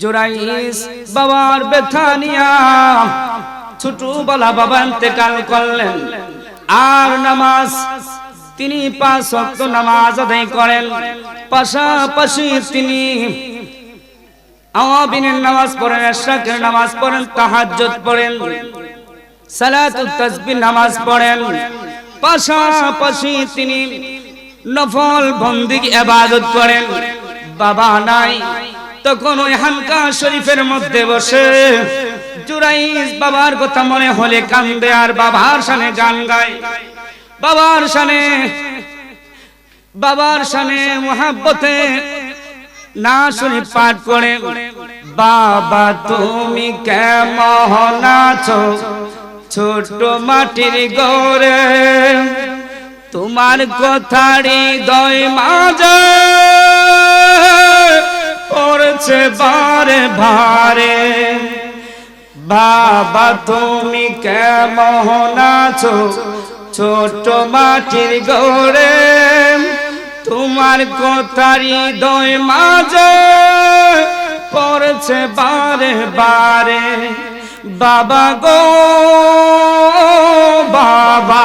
জুরাইস বাবার ব্যথা নিয়া ছোটবেলা বাবা ইন্তেকাল করলেন। আর নামাজ তিনি পাঁচ ওয়াক্ত নামাজ আদায় করেন। পাশাপাশি তিনি আওয়াবিনের নামাজ পড়েন এশরাকের নামাজ পড়েন, তাহাজ্জুদ পড়েন, সালাতুত তাসবিহ নামাজ পড়েন। পাশাপাশি তিনি নফল বন্দিক ইবাদত করেন। বাবা নাই, তখন ওই হানকা শরীফের মধ্যে বসে জুরাইস বাবার কথা মনে হলে কান্দে আর বাবার সানে গান গায়। বাবার সানে বাবার সানে মোহাব্বতে না শুনি পাঠ করে, বাবা, তুমি কেমন আছো? ছোট মাটির গড়ে তোমার কথারি দয় মাঝে পড়ছে বারে ভারে। বাবা, তুমি কেমন আছো? ছোট মাটির গড়ে তোমার কথারি দয় মাঝে পড়ছে বারে বারে। বাবা গো, বাবা।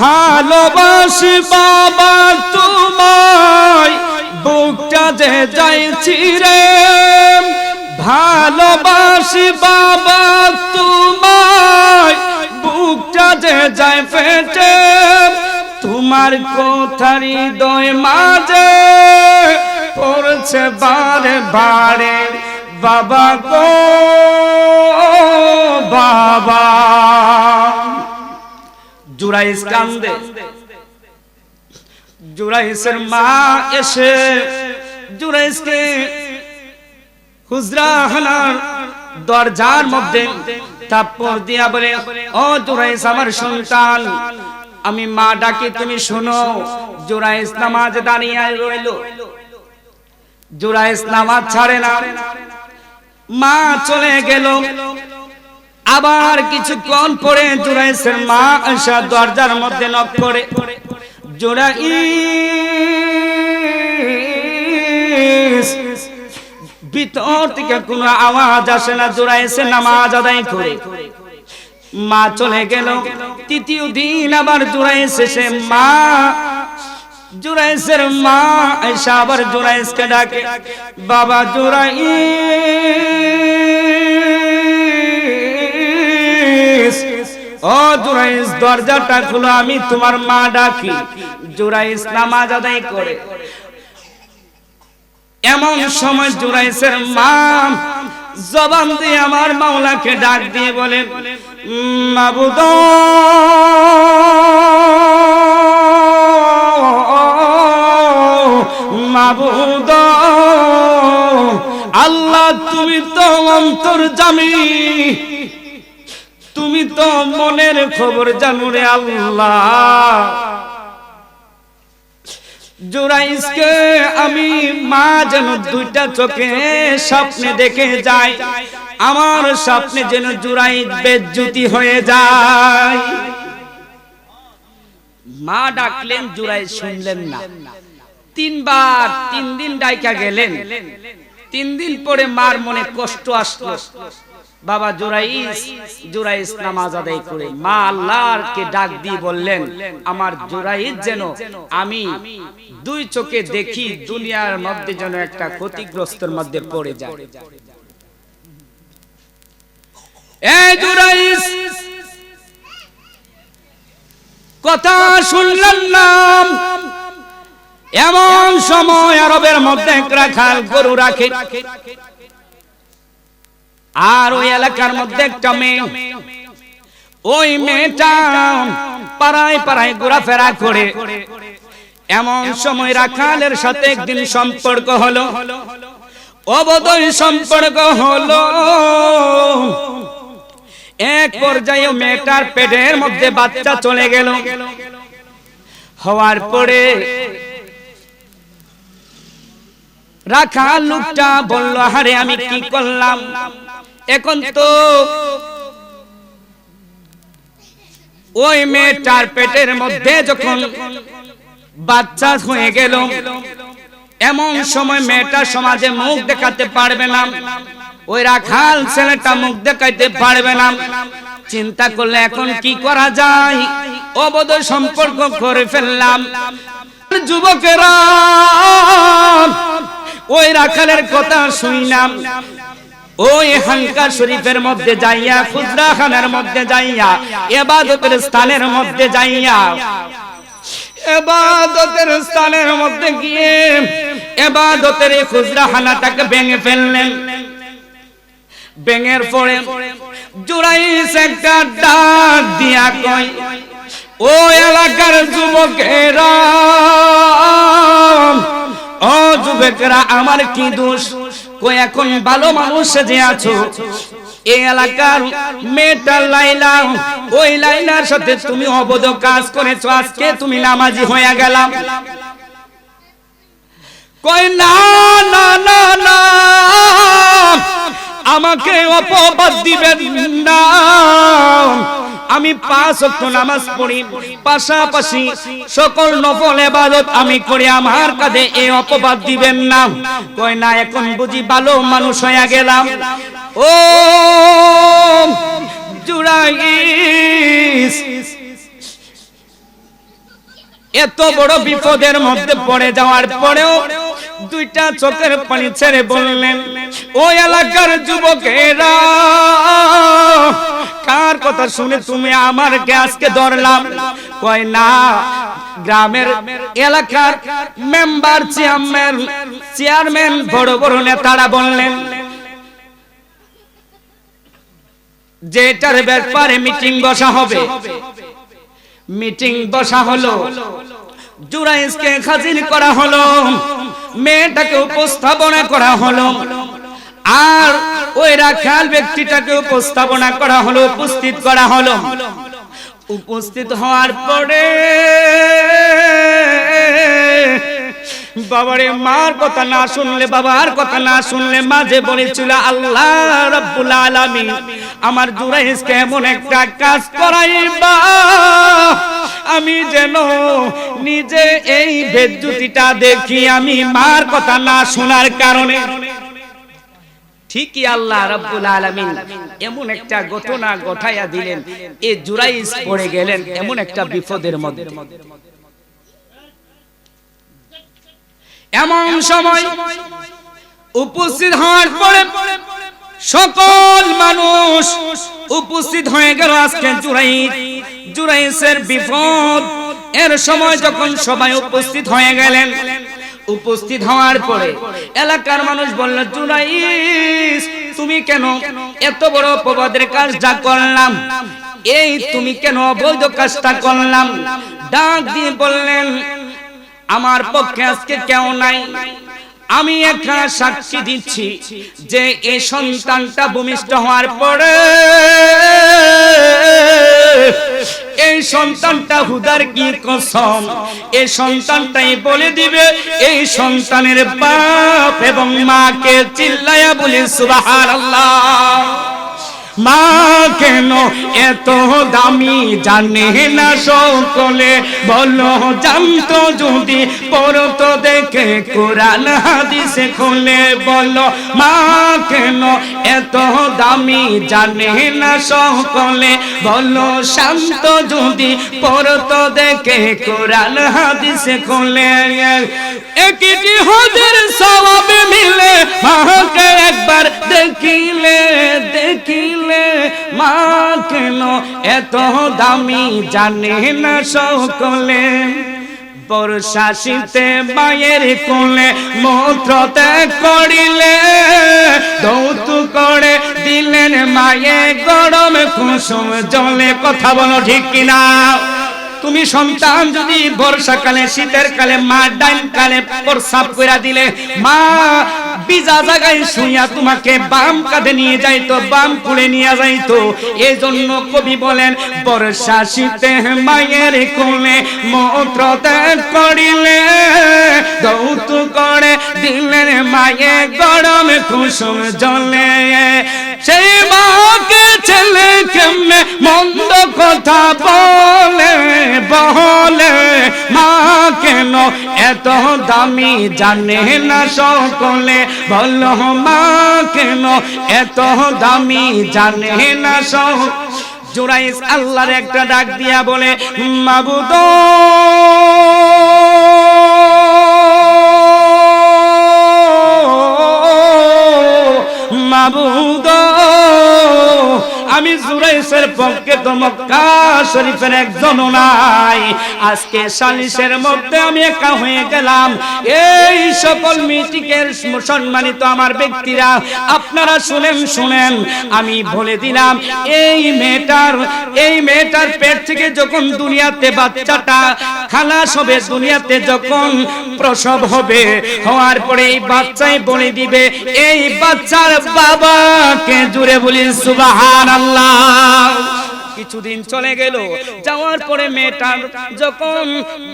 ভালোবাসি বাবা তোমায়, বুকটা যে যাইছি রে। ভালোবাসি বাবা তোমায়, বুকটা যে যায় ফেটে। তোমার কোথারি দয় মাঝে পড়ছে বারে বারে, বাবা গো, বাবা। জুরাইস কান্দে। জুরাইসের মা এসে জুরাইসকে হুজরাহানার দরজার মধ্যে তাপ্পর দিয়া বলে, ও জুরাইস আমার সন্তান, আমি মা ডাকি, তুমি শোনো জুরাইস নামাজ দাঁড়িয়ে রইল। জুরাইস নামাজ ছাড়ে না। মা চলে গেল। আবার কিছুক্ষণ পরে জুরাইসের মা এসে দরজার মধ্যে নক করে জুরাইস ভিতর থেকে কোনো আওয়াজ আসে না জোড়াইছে নামাজ আদায় করে। মা চলে গেল। তৃতীয় দিন আবার জোড়াইছে সে মা জুরাইসের মা এসে আবার জুরাইসকে ডাকে। বাবা জুরাইস জুরাইস দরজাটা খুলো, আমি তোমার মা ডাকি। জুরাইস নামাজ আদায় করে। এমন সময় জুরাইসের মা জবান দিয়ে আমার মাওলাকে ডাক দিয়ে বলেন মাবুদ মাবুদ, আল্লাহ তুমি তো অন্তর জামি তুমি তো মনের খবর জানো রে আল্লাহ। জুরাইসকে আমি মা যেন দুইটা চোখে স্বপ্নে দেখে যাই আমার স্বপ্নে যেন জুরাইস বেজ্জুতি হয়ে যায়। মা ডাকলেন জুরাইস শুনলেন না। তিনবার তিন দিন ডাইকা গেলেন। তিন দিন পরে মার মনে কষ্ট আসলো। বাবা জুরাইস জুরাইস নামাজ আদায় করে। মা আল্লাহকে ডাক দিয়ে বললেন, আমার জুরাইস যেন আমি দুই চোখে দেখি, দুনিয়ার মধ্যে যেন একটা ক্ষতিগ্রস্তের মধ্যে পড়ে যায়। এই জুরাইস কথা শুনলাম নাম এমন সময় আরবের মধ্যে রাখাল গরু রাখে। আর ওই এলাকার মধ্যে একটা মেয়ে। ওই মেয়েটা পাড়ায় পাড়ায় ঘোরাফেরা করে। এমন সময় রাখালের সাথে একদিন সম্পর্ক হলো। অবদয় সম্পর্ক হলো। এক পর্যায়ে মেয়েটার পেটের মধ্যে বাচ্চা চলে গেল। হওয়ার পরে রাখা লোকটা বলল আরে আমি কি করলাম? এখন তো ওই মেয়েটার পেটের মধ্যে যখন বাচ্চা হয়ে গেল এমন সময় মেয়েটা সমাজে মুখ দেখাতে পারবে না। ওই রাখাল ছেলেটা মুখ দেখাইতে পারবে না। চিন্তা করলে এখন কি করা যায়? অবৈধ সম্পর্ক করে ফেললাম। যুবকেরা ওই রাখালের কথা শুনলাম। ওই হাঙ্কা শরীফের মধ্যে যাইয়া খুজরা খানের মধ্যে যাইয়া, এবাদতের স্থানের মধ্যে যাইয়া, এবাদতের স্থানের মধ্যে গিয়ে এবাদতের এই খুজরা খানাটাকে ভেঙে ফেললেন। ভেঙের পরে জুরাইস একটা ডাক দিয়া কয়, ও এলাকার যুবকেরা, ও যুবকেরা, আমার কি দোষ? এখন ভালো মানুষ যে আছো? এই এলাকার মেয়েটা লাইলা, ওই লাইলার সাথে তুমি অবৈধ কাজ করেছ, আজকে তুমি নামাজি হয়ে গেলাম কই না না না না, আমাকে অপবাদ দিবেন না। আমি পাঁচ ওয়াক্ত নামাজ পড়ি, পাশাপাশি সকল নফল ইবাদত আমি করি, আমার কাঁধে এই অপবাদ দিবেন না। কয়, না, এখন বুঝি ভালো মানুষ হয়ে গেলাম। ও এত বড় বিপদের মধ্যে পড়ে যাওয়ার পরেও দুইটা চোখের পানি ছেড়ে বললেন, ওই এলাকার যুবকেরা, কার কথা শুনে তুমি আমার গ্যাসকে ধরলাম? কয়, না, গ্রামের এলাকার মেম্বার চেয়ারম্যান চেয়ারম্যান বড় বড় নেতারা বললেন যে এটার ব্যাপারে মিটিং বসা হবে, মিটিং বসা হলো জুরাইসকে হাজির করা হলো, মেয়েটাকে উপস্থাপনা করা হলো, আর ওই রাখাল ব্যক্তিটাকে উপস্থাপনা করা হলো, উপস্থিত করা হলো। উপস্থিত হওয়ার পরে বাবারে মার কথা না শুনলে, বাবার কথা না শুনলে মাঝে বলেছিল, আল্লাহ রাব্বুল আলামিন, আমার জুরাইসকে এমন একটা কাজ করাইবা আমি যেন নিজে এই বেদ্যুতিটা দেখি, আমি মার কথা না শোনার কারণে। ঠিকই আল্লাহ রাব্বুল এমন একটা ঘটনা দিলেন, এ জুরাইস পড়ে গেলেন এমন একটা বিপদের মধ্যে। এমন সময় উপস্থিত হওয়ার পরে সকল মানুষ উপস্থিত হয়ে গেল আজকে জুরাই জুরাইসের বিপদ। এর সময় যখন সবাই উপস্থিত হয়ে গেলেন, উপস্থিত হওয়ার পরে এলাকার মানুষ বলল জুরাইস তুমি কেন এত বড় অপবাদের কাজটা করলাম? এই তুমি কেন অবৈধ কাজটা করলাম? ডাক দিয়ে বললেন, আমার পক্ষে আজকে কেউ নাই। আমি একটা সাক্ষী দিচ্ছি যে এই সন্তানটা ভূমিষ্ঠ হওয়ার পরে এই সন্তানটা হুদার কি কসম? এই সন্তানটাই বলে দিবে, এই সন্তানের বাপ এবং মাকে চিল্লায়া বলি, সুবহানাল্লাহ। মা কেন এত দামি জানে না সকলে? বলো, জানতো যদি, পড়তো দেখে, কোরআন, হাদিসে খুলে বলো, মা কেন এত দামি জানে না সকলে? বলো, শান্ত যদি, পড়তো দেখে, কোরআন, হাদিসে খুলে একটি হদের সওয়াব মিলে, মাকে একবার দেখিলে দেখিলে, মা কেন এত দামি জানে না সকলে? বর্ষা শীতে মায়ের কোলে মূত্র ত্যাগ করিলে, দৌত করে দিলেন মায়ে গরম কুসুম জলে। কথা বলো ঠিক কিনা? তুমি সন্তান যদি বর্ষাকালে, শীতের কালে মা ডাইন কালে প্রসাব করে দিলে, মা ভিজা জায়গায় শুইয়া তোমাকে বাম কাঁধে নিয়ে যাইতো, বাম কুলে নিয়ে যাইতো। এই জন্য কবি বলেন, বর্ষা শীতে মায়ের কোলে মন্ত্র ত্যাগ করিলে দৌতু করে দিলেন মায়ের গরম কুসুম জলে। সেই মাকে ছেলে কেমনে মন্দ কথা বলে বলে? মা কেন এত দামি জানে না সকলে? বলো মা কেন এত দামি জানে না সক জোরাইস আল্লাহর একটা ডাক দিয়া বলে, মাবুদ মাবুদ। আমি জুরাইসের পক্ষে তো মক্কা শরীফের একজন নাই। আজকে সালিশের মধ্যে আমি একা হয়ে গেলাম। এই সকল মিটিকের সম্মানিত আমার ব্যক্তিরা, আপনারা শুনেন শুনেন। আমি বলে দিলাম, এই মেয়েটার এই মেয়েটার পেট থেকে যখন দুনিয়াতে বাচ্চাটা খালাস হবে, দুনিয়াতে যখন প্রসব হবে, হওয়ার পরে এই বাচ্চাই বলে দিবে, এই বাচ্চার বাবাকে জুড়ে বলি সুবাহান আল্লাহ কিছুদিন চলে গেল, যাওয়ার পরে মেয়েটার যখন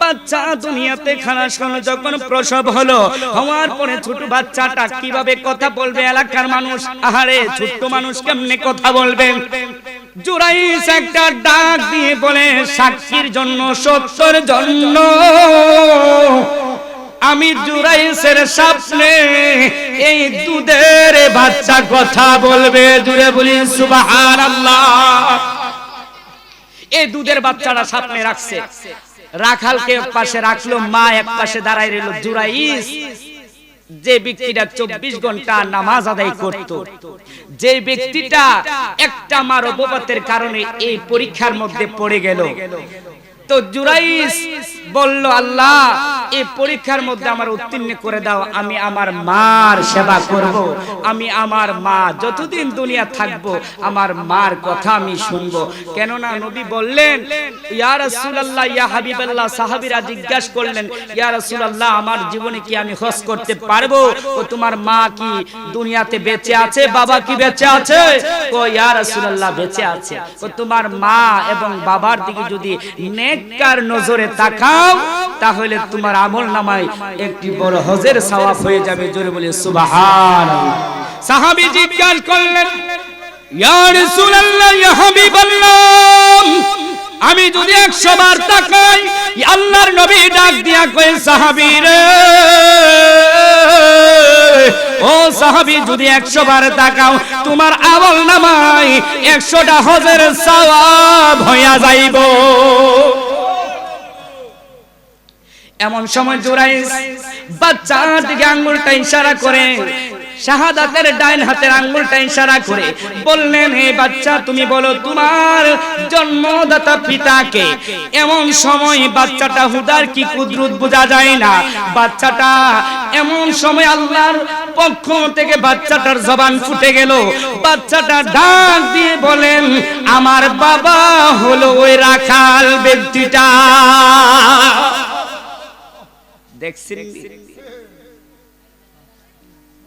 বাচ্চা দুনিয়াতে খালাস হলো যখন প্রসব হলো, হওয়ার পরে ছোট বাচ্চাটা কীভাবে কথা বলবে এলাকার মানুষ? আহারে, ছোট্ট মানুষ কেমনে কথা বলবে? জুরাইস একটা ডাক দিয়ে বলে, সাক্ষীর জন্য সত্যর জন্য। আমি জুরাইসের স্বপ্নে এই দুধের বাচ্চা কথা বলবে, জুড়ে বলি সুবাহান এই দুধের বাচ্চাটা স্বপ্নে রাখছে। রাখালকে এক পাশে রাখল, মা এক পাশে দাঁড়াই রইল জুরাইস যে ব্যক্তিটা চব্বিশ ঘণ্টা নামাজ আদায় করত, যে ব্যক্তিটা একটা মার অপপাতের কারণে এই পরীক্ষার মধ্যে পড়ে গেল। তো জুরাইস বলল, আল্লাহ এই পরীক্ষার মধ্যে আমার উত্তীর্ণ করে দাও, আমি আমার মার সেবা করব, আমি আমার মা যতদিন দুনিয়া থাকব, আমার মার কথা আমি শুনব। কেননা নবী বললেন, ইয়া রাসূলুল্লাহ, ইয়া হাবিবাল্লাহ। সাহাবীরা জিজ্ঞাসা করলেন, ইয়া রাসূলুল্লাহ, আমার জীবনে কি আমি হজ করতে পারব? ও, তোমার মা কি দুনিয়াতে বেঁচে আছে, বাবা কি বেঁচে আছে? ও, ইয়া রাসূলুল্লাহ, বেঁচে আছে। ও, তোমার মা এবং বাবার দিকে যদি নেককার নজরে তাকাও তাহলে তোমার আমল নামায় একটি বড় হজের সওয়াব হয়ে যাবে। জোরে বলে, সুবহানাল্লাহ। সাহাবী জিজ্ঞাসা করলেন, ইয়া রাসূলুল্লাহ, ইয়া হাবিবাল্লাহ, আমি যদি একশো বার তাকাই আল্লাহর নবী ডাক দিয়া কয়ে, সাহাবী রে, ও সাহাবী, যদি একশো বার তাকাও, তোমার আমল নামাই একশোটা হজের সওয়াব হইয়া যাইব। এমন সময় জোরাইস বাচ্চার দিকে আঙ্গুলটা ইশারা করে, শাহাদাতের ডাইন হাতের আঙ্গুলটা ইশারা করে বললেন, হে বাচ্চা, তুমি বলো, তোমার জন্মদাতা পিতাকে এমন সময় বাচ্চাটা হুদার কি কুদরত বোঝা যায় না? বাচ্চাটা এমন সময় আল্লাহর পক্ষ থেকে বাচ্চাটার জবান ফুটে গেল। বাচ্চাটা ডাক দিয়ে বলেন, আমার বাবা হলো ওই রাখাল ব্যক্তিটা। দেখছেন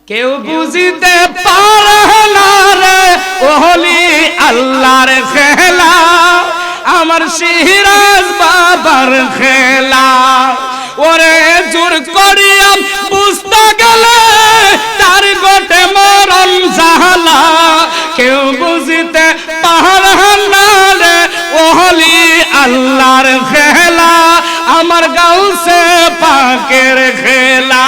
কেউ বুঝিতে পারে না রে ওহলি আল্লাহর খেলা আমার সিরাজ বাবার খেলা। ওরে জোর করিয়া বুঝতে গেলে তার গোটে মরণ জাহালা। কেউ বুঝিতে পারে না রে ওহলি আল্লাহর খেলা আমার গাউসে পাকের খেলা।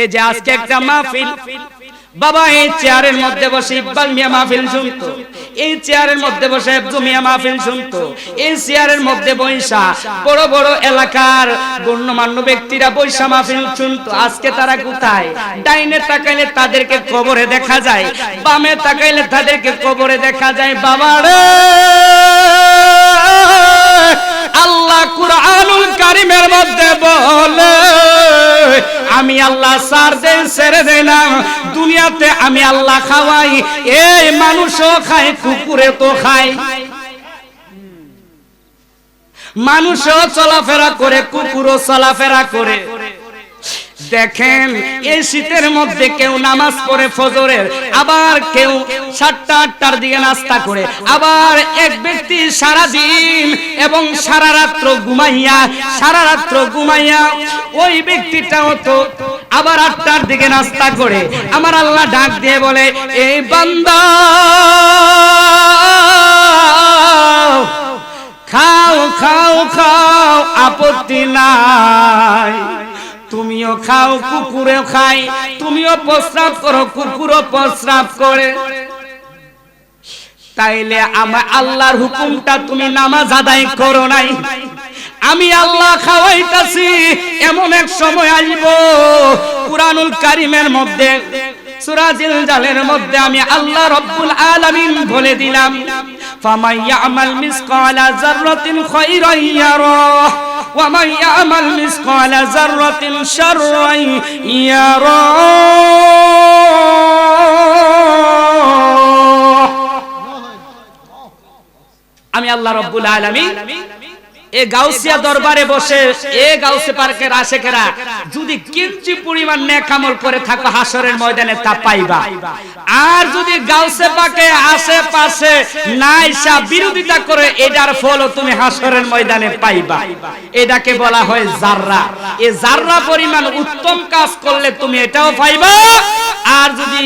এই যে আজকে একটা মাহফিল, বাবা এই চেয়ারের মধ্যে বসে ইকবাল মিয়া মাহফিল শুনতো, এই চেয়ারের মধ্যে বসে আব্দু মিয়া মাহফিল শুনতো, এই চেয়ারের মধ্যে বৈশা বড় বড় এলাকার গণ্যমান্য ব্যক্তিরা বৈশা মাহফিল শুনতো। আজকে তারা কোথায়? ডাইনে তাকাইলে তাদেরকে কবরে দেখা যায়, বামে তাকাইলে তাদেরকে কবরে দেখা যায়। বাবা রে! আল্লাহ কুরআনুল কারিমের মধ্যে বলে, আমি আল্লাহ সার দেন ছেড়ে না দুনিয়াতে আমি আল্লাহ খাওয়াই, এই মানুষও খায়, কুকুরে তো খায়। মানুষও চলাফেরা করে, কুকুরও চলাফেরা করে। দেখেন, এই শীতের মধ্যে কেউ নামাজ পড়ে ফজরের, আবার কেউ সাতটা আটটার দিকে নাস্তা করে। আবার এক ব্যক্তি সারা দিন এবং সারা রাত্র ঘুমাইয়া, সারা রাত্র ঘুমাইয়া ওই ব্যক্তিটাও তো আবার আটটার দিকে নাস্তা করে। আমার আল্লাহ ডাক দিয়ে বলে এই বান্দা, খাও খাও খাও, আপত্তি নাই। তুমিও খাও, কুকুরেও খাই। তুমিও প্রস্রাব করো, কুকুরও প্রস্রাব করে। তাইলে আমার আল্লাহর হুকুমটা তুমি নামাজ আদায় করো নাই। আমি আল্লাহ খাওয়াইতাছি, এমন এক সময় আসব কুরআনুল কারিমের মধ্যে, সূরা জিলজালের মধ্যে আমি আল্লাহ রব্বুল আলামিন বলে দিলাম, ফামান ইয়ামাল মিসকালা যাররাতিন খায়রান ইয়ারাহ ওয়া মান ইয়ামাল মিসকালা যাররাতিন শাররান ইয়ারাহ আমি আল্লাহ রব্বুল আলামিন এ গাউসিয়া দরবারে বসে এ গাউসে পার্কের আশেকেরা যদি কিঞ্চি পরিমাণ নেক করে থাকো হাসরের ময়দানে তা পাইবা। আর যদি গাউসে পাকে আশেপাশে নাইসা বিরোধিতা করে এটার ফলও তুমি হাসরের ময়দানে পাইবা। এটাকে বলা হয় জাররা। এ জাররা পরিমাণ উত্তম কাজ করলে তুমি এটাও পাইবা। আর যদি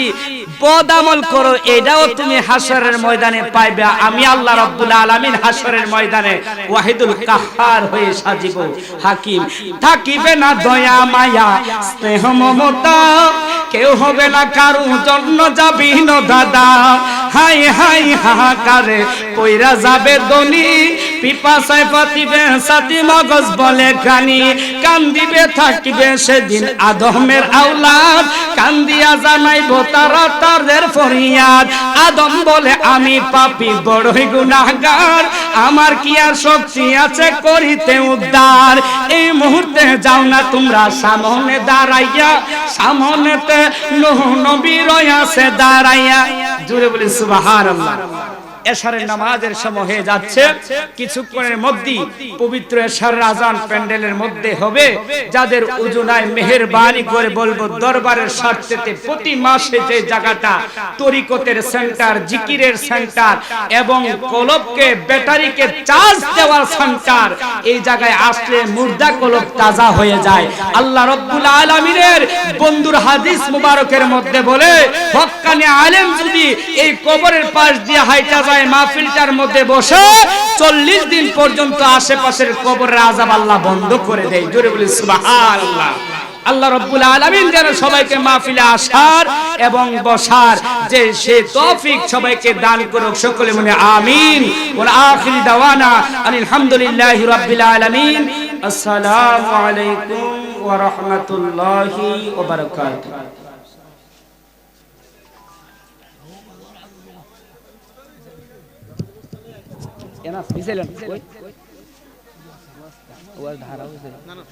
বদ আমল করো, এটাও তুমি হাসরের ময়দানে পাইবে। আমি আল্লাহ রাব্বুল আলামিন হাসরের ময়দানে ওয়াহিদুল কাহ্হার হয়ে সাজিব। হাকিম থাকিবে না দয়া মায়া, স্নেহ মমতা। কেউ হবে না কারু জন্য যাবি দাদা। হাই হাই হাহাকারে কইরা যাবে দনি পিপাসায় পাতিবে সাথী মগজ বলে কানি কান্দিবে, থাকিবে সেদিন আদমের আওলাদ। কান্দিয়া জানাইব তারা তাদের ফরিয়াদ। আদম বলে, আমি পাপি, বড়ই গুনাহগার। আমার কি আর শক্তি আছে করিতে উদ্ধার? এই মুহূর্তে যাও না তোমরা সামনে দাঁড়াইয়া। সামনেতে নবী রয়াছে দাঁড়াইয়া। জুড়ে বলি সুবহানাল্লাহ। এশারের নামাজের সময় হয়ে যাচ্ছে। কিছুক্ষণের মধ্যেই পবিত্র এশারের আজান প্যান্ডেলের মধ্যে হবে। যাদের উজুনায় মেহেরবানি করে বলব, দরবারের স্বার্থেতে প্রতি মাসে যে জায়গাটা, তরিকতের সেন্টার, জিকিরের সেন্টার এবং কলবকে, ব্যাটারিকে চার্জ দেওয়ার সেন্টার, এই জায়গায় আসলে মুর্দা কলব তাজা হয়ে যায়। আল্লাহ রব্বুল আলামিনের বন্ধুর হাদিস মুবারকের মধ্যে বলে হক্কানি আলেম যদি এই কবরের পাশ দিয়ে হাইটা যায় মাহফিলটার মধ্যে বসে চল্লিশ দিন পর্যন্ত আশেপাশের কবরের আজাব আল্লাহ বন্ধ করে দেয়। জোরে বলি, সুবহানাল্লাহ। আল্লাহ রব্বুল আলামিন যেন সবাইকে মাহফিলে আসার এবং বসার যে সে তৌফিক সবাইকে দান করুক, সকলে মনে আমিন। ওয়া আখিরি দাওয়ানা আলহামদুলিল্লাহি রাব্বিল আলামিন। আসসালামু আলাইকুম ওয়া রাহমাতুল্লাহি ওয়া বারাকাতুহু। يا ناس يسلم وي وارد حراوي يسلم